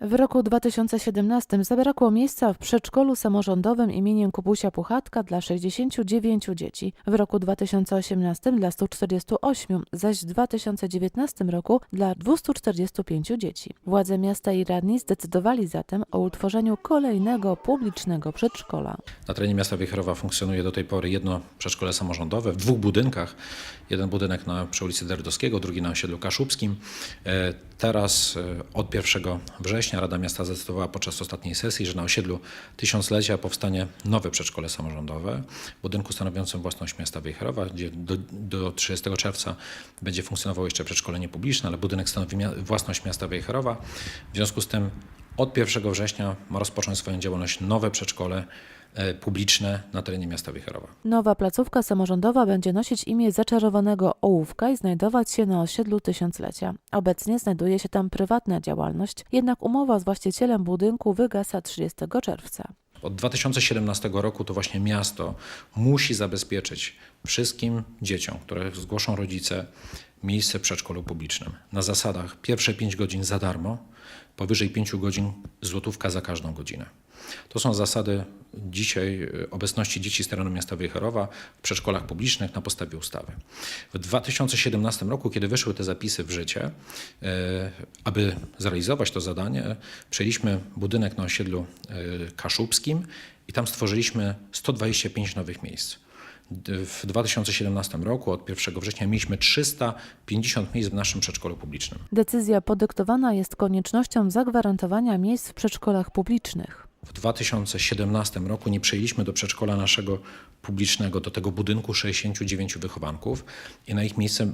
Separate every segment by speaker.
Speaker 1: W roku 2017 zabrakło miejsca w przedszkolu samorządowym imieniem Kubusia Puchatka dla 69 dzieci, w roku 2018 dla 148, zaś w 2019 roku dla 245 dzieci. Władze miasta i radni zdecydowali zatem o utworzeniu kolejnego publicznego przedszkola.
Speaker 2: Na terenie miasta Wejherowa funkcjonuje do tej pory jedno przedszkole samorządowe w dwóch budynkach. Jeden budynek na przy ulicy Derdowskiego, drugi na osiedlu Kaszubskim. E, Teraz e, od 1 września Rada Miasta zdecydowała podczas ostatniej sesji, że na osiedlu tysiąclecia powstanie nowe przedszkole samorządowe w budynku stanowiącym własność miasta Wejherowa, gdzie do, do 30 czerwca będzie funkcjonowało jeszcze przedszkole niepubliczne, ale budynek stanowi własność miasta Wejherowa. W związku z tym od 1 września ma rozpocząć swoją działalność nowe przedszkole publiczne na terenie miasta Wejherowa.
Speaker 1: Nowa placówka samorządowa będzie nosić imię zaczarowanego ołówka i znajdować się na osiedlu Tysiąclecia. Obecnie znajduje się tam prywatna działalność, jednak umowa z właścicielem budynku wygasa 30 czerwca.
Speaker 2: Od 2017 roku to właśnie miasto musi zabezpieczyć wszystkim dzieciom, które zgłoszą rodzice, miejsce w przedszkolu publicznym. Na zasadach pierwsze 5 godzin za darmo, powyżej 5 godzin złotówka za każdą godzinę. To są zasady dzisiaj e, obecności dzieci z terenu miasta Wejherowa w przedszkolach publicznych na podstawie ustawy. W 2017 roku, kiedy weszły te zapisy w życie, e, aby zrealizować to zadanie, przejęliśmy budynek na osiedlu e, kaszubskim i tam stworzyliśmy 125 nowych miejsc. W 2017 roku, od 1 września, mieliśmy 350 miejsc w naszym przedszkolu publicznym.
Speaker 1: Decyzja podyktowana jest koniecznością zagwarantowania miejsc w przedszkolach publicznych.
Speaker 2: W 2017 roku nie przejęliśmy do przedszkola naszego publicznego, do tego budynku 69 wychowanków i na ich miejsce,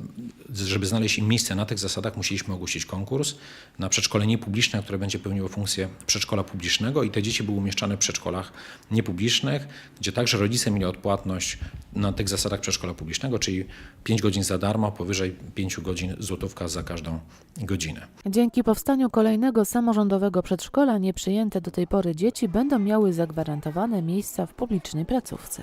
Speaker 2: żeby znaleźć im miejsce na tych zasadach, musieliśmy ogłosić konkurs na przedszkole niepubliczne, które będzie pełniło funkcję przedszkola publicznego i te dzieci były umieszczane w przedszkolach niepublicznych, gdzie także rodzice mieli odpłatność na tych zasadach przedszkola publicznego, czyli 5 godzin za darmo, powyżej 5 godzin złotówka za każdą godzinę.
Speaker 1: Dzięki powstaniu kolejnego samorządowego przedszkola nieprzyjęte do tej pory dzieci będą miały zagwarantowane miejsca w publicznej placówce.